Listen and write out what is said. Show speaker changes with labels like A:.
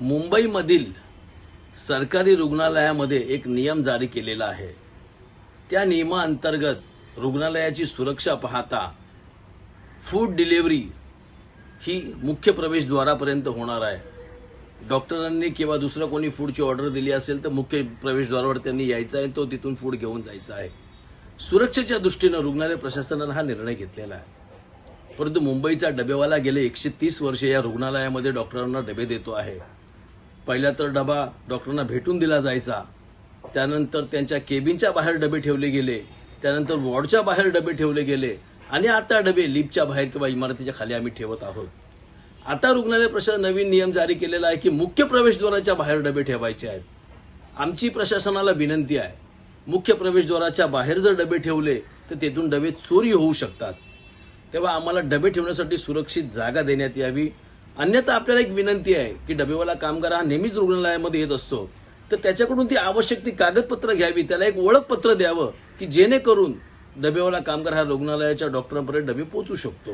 A: मुंबईमधील सरकारी रुग्णालयामध्ये एक नियम जारी केलेला आहे. त्या नियमाअंतर्गत रुग्णालयाची सुरक्षा पाहता फूड डिलिव्हरी ही मुख्य प्रवेशद्वारापर्यंत होणार आहे. डॉक्टरांनी किंवा दुसरं कोणी फूडची ऑर्डर दिली असेल तर मुख्य प्रवेशद्वारावर त्यांनी यायचं आहे तो तिथून फूड घेऊन जायचा आहे. सुरक्षेच्या दृष्टीनं रुग्णालय प्रशासनानं हा निर्णय घेतलेला आहे. परंतु मुंबईचा डबेवाला गेले एकशे तीस वर्षे या रुग्णालयामध्ये डॉक्टरांना डबे देतो आहे. पहिला तर डबा डॉक्टरांना भेटून दिला जायचा. त्यानंतर त्यांच्या केबिनच्या बाहेर डबे ठेवले गेले. त्यानंतर वॉर्डच्या बाहेर डबे ठेवले गेले. आणि आता डबे लिफ्टच्या बाहेर किंवा इमारतीच्या खाली आम्ही ठेवत आहोत. आता रुग्णालय प्रशासन नवीन नियम जारी केलेला आहे की मुख्य प्रवेशद्वाराच्या बाहेर डबे ठेवायचे आहेत. आमची प्रशासनाला विनंती आहे. मुख्य प्रवेशद्वाराच्या बाहेर जर डबे ठेवले तर तेथून डबे चोरी होऊ शकतात. तेव्हा आम्हाला डबे ठेवण्यासाठी सुरक्षित जागा देण्यात यावी. अन्यथा आपल्याला एक विनंती आहे की डबेवाला कामगार हा नेहमीच रुग्णालयामध्ये येत असतो. तर त्याच्याकडून ती आवश्यक ती कागदपत्र घ्यावी त्याला एक ओळखपत्र द्यावं की जेणेकरून डबेवाला कामगार हा रुग्णालयाच्या डॉक्टरांपर्यंत डबे पोहोचू शकतो.